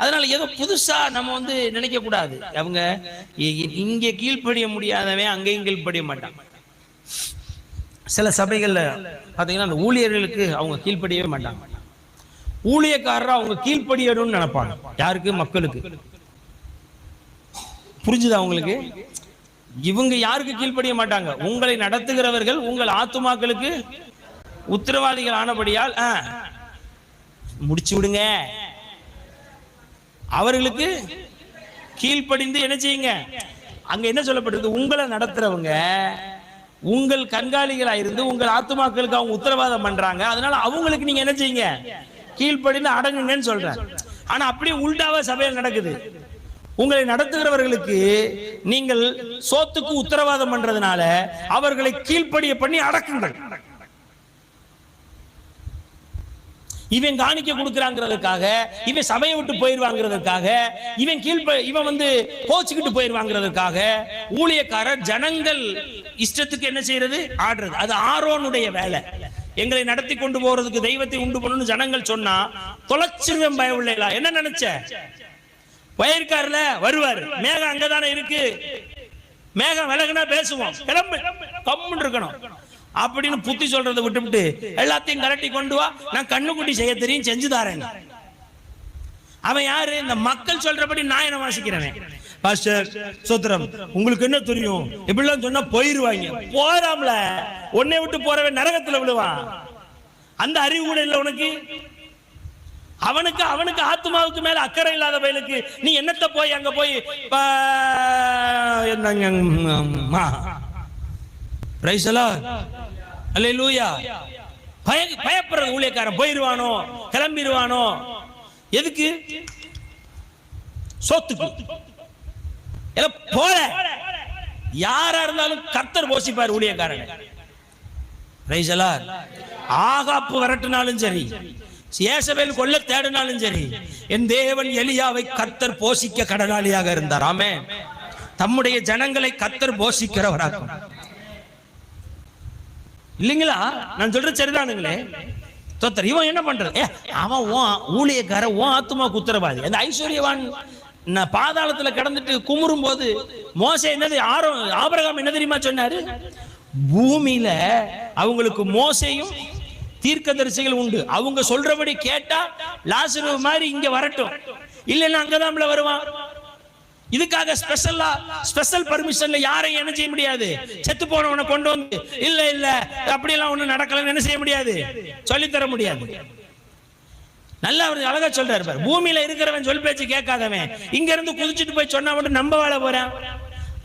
அதனால ஏதோ புதுசா நம்ம வந்து நினைக்க கூடாது. அவங்க இ- இங்க கீழ்ப்படிய முடியாதவன் அங்கேயும் கீழ்ப்படிய மாட்டான். சில சபைகள்ல பாத்தீங்கன்னா அந்த ஊழியர்களுக்கு அவங்க கீழ்ப்படியவே மாட்டாங்க. ஊழியக்காரர் அவங்க கீழ்ப்படியணும்னு நினைப்பாங்க. யாருக்கு? மக்களுக்கு. புரிஞ்சுதா அவங்களுக்கு இவங்க யாருக்கு கீழ்ப்படிய மாட்டாங்க? உங்களை நடத்துகிறவர்கள் உங்கள் ஆத்துமாக்களுக்கு உத்தரவாதிகள் ஆனபடியால் முடிச்சு விடுங்க. அவர்களுக்கு கீழ்ப்படிந்து என்ன செய்யுங்க? அங்க என்ன சொல்லப்பட்டிருக்கு? உங்களை நடத்துறவங்க உங்கள் கண்காணிகளா இருந்து உங்கள் ஆத்துமாக்களுக்கு அவங்க உத்தரவாதம் பண்றாங்க. அதனால அவங்களுக்கு நீங்க என்ன செய்யுங்க? கீழ்ப்படிந்து அடங்குங்கன்னு சொல்றேன். ஆனா அப்படியே உள்டாவா சபையில் நடக்குது. உங்களை நடத்துகிறவர்களுக்கு நீங்கள் சோத்துக்கு உத்தரவாதம் பண்றதுனால அவர்களை கீழ்ப்படிய பண்ணி அடக்குங்கள். இவன் காணிக்க கொடுக்குறாங்கிறதுக்காக இவன் சபையை விட்டு போயிருவாங்கிறதுக்காக இவன் கீழ் இவன் வந்து கோச்சுக்கிட்டு போயிருவாங்கிறதுக்காக ஊழியக்காரர் ஜனங்கள் இஷ்டத்துக்கு என்ன செய்யறது? ஆடுறது. அது ஆரோனுடைய வேலை. எங்களை நடத்தி கொண்டு போறதுக்கு தெய்வத்தை உண்டு பண்ணணும்னு ஜனங்கள் சொன்னா தொலைச்சிருவேன் பயவில்லைங்களா என்ன நினைச்ச? போயிருக்காருல வருவார். மேகம் அங்கதானே இருக்கு. மேகம் விலகுனா பேசுவோம். கிளம்பு. கம்முன்னு இருக்கணும். அப்படின்னு புத்தி சொல்றதை விட்டுவிட்டு எல்லாத்தையும் கரட்டி கொண்டு வா. நான் கண்ணுக்குட்டி செய்ய தெரியும் செஞ்சு தாரேன் அவன் யாரு? இந்த மக்கள் சொல்றபடி நான் என்ன வாசிக்கிறவன் பாஸ்டர் சோத்திரம் உங்களுக்கு என்ன தெரியும்? இப்படிலாம் சொன்னா போயிருவாங்க. போறாம்ல. உன்னை விட்டு போறவன் நரகத்துல விழுவான். அந்த அறிவு கூட இல்லை உனக்கு. அவனுக்கு அவனுக்கு ஆத்மாவுக்கு மேல அக்கறை இல்லாத பயலுக்கு நீ என்னத்த போய் அங்க போய் பா- என்னங்க, பய பயப்படுறது ஊழியக்காரன் போயிருவானோ கிளம்பிடுவானோ எதுக்கு? சொத்துக்கு. போல. யாரா இருந்தாலும் கர்த்தர் போசிப்பார் ஊழியக்காரன். Praise ஆகாப்பு விரட்டினாலும் சரி ஏசபேல் கொல்ல தேடினாலும் சரி என் தேவன் எலியாவை கர்த்தர் போஷிக்க கடனாளியாக இருந்தார். ஆமே தம்முடைய ஜனங்களை கத்தர் போஷிக்கிறவராகும் இல்லைங்களா? நான் சொல்றது சரிதானுங்களே. தோத்தர் இவன் என்ன பண்றது? அவன் உன் ஊழியக்கார உன் ஆத்துமா குத்துறவாதி. அந்த ஐஸ்வர்யவான் நான் பாதாளத்துல கிடந்துட்டு குமுறும் போது மோச என்னது ஆரோ ஆபரகாம் என்ன தெரியுமா சொன்னாரு? பூமியில அவங்களுக்கு மோசையும் தீர்க்க தரிசிகள் உண்டு. அவங்க சொல்றபடி கேட்டா லாசரு மாதிரி இங்க வரட்டும். இல்லைன்னா அங்கதான் வருவான். இதுக்காக ஸ்பெஷலா ஸ்பெஷல் பர்மிஷன்ல யாரையும் என்ன செய்ய முடியாது? செத்து போனவனை கொண்டு வந்து இல்ல இல்ல அப்படியெல்லாம் ஒண்ணும் நடக்கலன்னு என்ன செய்ய முடியாது? சொல்லித்தர முடியாது. நல்லா அவர் அழகா சொல்றாரு பாரு. பூமியில இருக்கிறவன் சொல் பேச்சு கேட்காதவன். இங்க இருந்து குதிச்சுட்டு போய் சொன்னா மட்டும் நம்ப வாழ போறான்.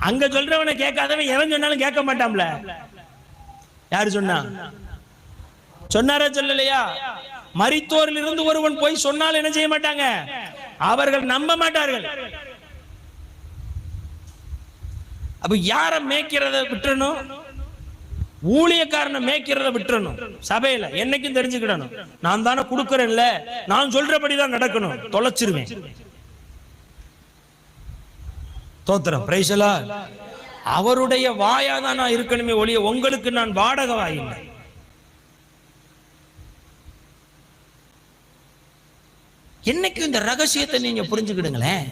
அங்க சொல்றவனை கேட்காதவன். எவன் சொன்னாலும் கேட்க மாட்டான்ல. யாரு சொன்னா? சொன்னாரா சொல்லலையா? மரித்தோரில் இருந்து ஒருவன் போய் சொன்னால் என்ன செய்ய மாட்டாங்க? அவர்கள் நம்ப மாட்டார்கள். அப்ப யார மேய்க்கிறத விட்டுறணும்? ஊழியக்காரனை மேய்க்கிறத விட்டுறணும். சபையில என்னைக்கும் தெரிஞ்சுக்கிடணும். நான் தானே கொடுக்கறேன்ல. நான் சொல்றபடிதான் நடக்கணும். தொலைச்சிருவேன். தோத்திரம். பிரைசலா அவருடைய வாயா தான் நான் இருக்கணுமே ஒழிய உங்களுக்கு நான் வாடகை வாயில்லை. என்னைக்கும் இந்த ரகசியத்தை நீங்க புரிஞ்சுக்கிடுங்களேன்.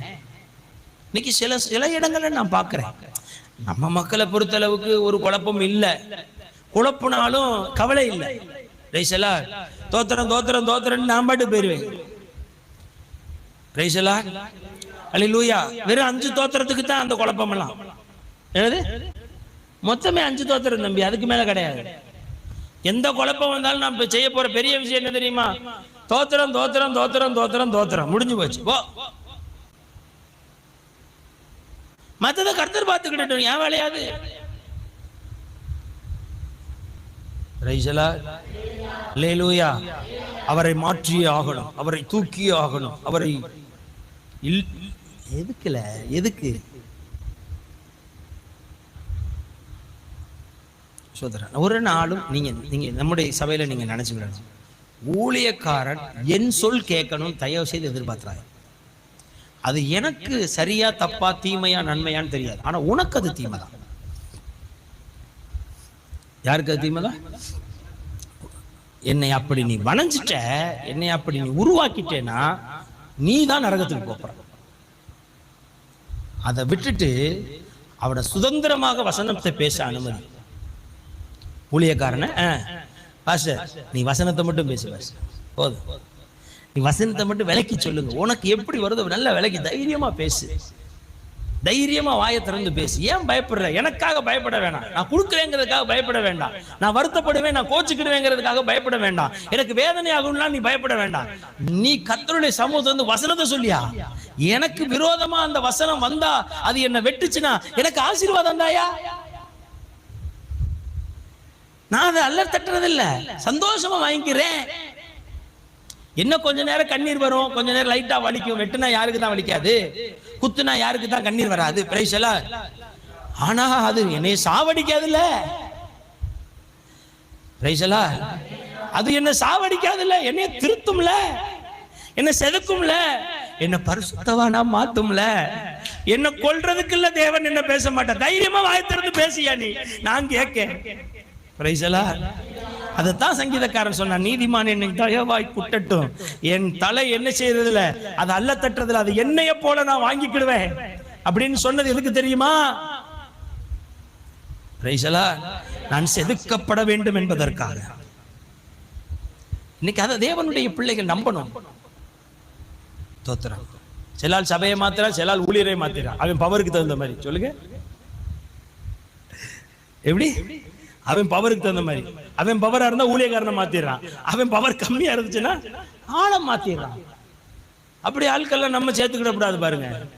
இன்னைக்கு சில சில இடங்களை நான் பார்க்கிறேன். நம்ம மக்களை பொறுத்தளவுக்கு ஒரு குழப்பம் இல்லை. குழப்பினாலும் கவலை இல்லை. ரைசலா தோத்திரம் தோத்திரம் தோத்திரம் நான் பாட்டு போயிருவேன். ரைசலா அலி லூயா வெறும் அஞ்சு தோத்திரத்துக்கு தான் அந்த குழப்பம் எல்லாம் என்னது? மொத்தமே அஞ்சு தோத்திரம் தம்பி அதுக்கு மேல கிடையாது. எந்த குழப்பம் வந்தாலும் நம்ம செய்ய போற பெரிய விஷயம் என்ன தெரியுமா? தோத்திரம் தோத்திரம் தோத்திரம் தோத்திரம் தோத்திரம் முடிஞ்சு போச்சு. போ. மத்தத கர்த்தர் பார்த்துக்கிட்டோம் ஏன் வேலையாது. ரைசலா லேலூயா அவரை மாற்றியே ஆகணும் அவரை தூக்கியே ஆகணும் அவரை இல் எதுக்குல எதுக்கு? சோதரன் ஒரு நாளும் நீங்க நீங்க நம்முடைய சபையில நீங்க நினைச்சுக்கிடணும் ஊழியக்காரன் என் சொல் கேட்கணும் தயவு செய்து எதிர்பார்க்கிறாங்க அது எனக்கு சரியா தப்பா தீமையா நன்மையான்னு தெரியாது. ஆனா உனக்கு அது தீமைதான். யாருக்கு அது தீமைதான்? என்னை அப்படி நீ வளைஞ்சிட்ட என்னை அப்படி நீ உருவாக்கிட்டேன்னா நீ தான் நரகத்துக்கு போற. அதை விட்டுட்டு அவட சுதந்திரமாக வசனத்தை பேச அனுமதி. ஊழியக்காரன பாஸ்டர் நீ வசனத்தை மட்டும் பேசு பாஸ்டர். போதும். நீ வசனத்தை மட்டும் விலக்கி சொல்லுங்க. உனக்கு எப்படி வருதோ நல்ல விலைக்கு தைரியமா பேசு. தைரியமா வாயை திறந்து பேசு. ஏன் பயப்படுற? எனக்காக பயப்பட வேணாம். நான் கொடுக்குறேங்கிறதுக்காக பயப்பட வேண்டாம். நான் வருத்தப்படுவேன் நான் கோச்சுக்கிடுவேங்கிறதுக்காக பயப்பட வேண்டாம். எனக்கு வேதனை நீ பயப்பட வேண்டாம். நீ கத்தருடைய சமூகத்தை வந்து வசனத்தை சொல்லியா? எனக்கு விரோதமா அந்த வசனம் வந்தா அது என்ன வெட்டுச்சுன்னா எனக்கு ஆசீர்வாதம் தாயா நான் அதை அல்ல தட்டுறதில்ல. சந்தோஷமா வாங்கிக்கிறேன். இன்னும் கொஞ்ச நேரம் கண்ணீர் வரும்? கொஞ்ச நேரம் லைட்டா வலிக்கும். வெட்டுனா யாருக்கு தான் வலிக்காது? குத்துனா யாருக்கு தான் கண்ணீர் வராது? பிரைஸ் எல்லாம். ஆனா அது என்னை சாவடிக்காதுல்ல. பிரைஸ் எல்லாம். அது என்ன சாவடிக்காதுல்ல. என்னைய திருத்தும்ல. என்ன செதுக்கும்ல. என்ன பரிசுத்தவானா மாத்தும்ல. என்ன கொல்றதுக்கு இல்ல தேவன் என்ன பேச மாட்டேன் தைரியமா வாய் திறந்து பேசியா நீ? நான் கேட்க பிரைசலா அதைத்தான் சங்கீதக்காரன் சொன்னான் நீதிமான் என்னை தயவாய் குட்டட்டும். என் தலை என்ன செய்யறதுல அது அல்ல தட்டுறதுல அது என்னைய போல நான் வாங்கிக்கிடுவேன். அப்படின்னு சொன்னது எதுக்கு தெரியுமா? நான் செதுக்கப்பட வேண்டும் என்பதற்காக. இன்னைக்கு அதை தேவனுடைய பிள்ளைகள் நம்பணும். தோத்துறான். செலால் சபையை மாத்திரா செலால் ஊழியரை மாத்திரா அவன் பவருக்கு தகுந்த மாதிரி. சொல்லுங்க. எப்படி? அவன் பவருக்கு தகுந்த மாதிரி. அவன் பவரா இருந்தா ஊழியக்காரனை மாத்திடுறான். அவன் பவர் கம்மியா இருந்துச்சுன்னா ஆளை மாத்திடுறான். அப்படி ஆட்கள்லாம் நம்ம சேர்த்துக்கிட கூடாது பாருங்க.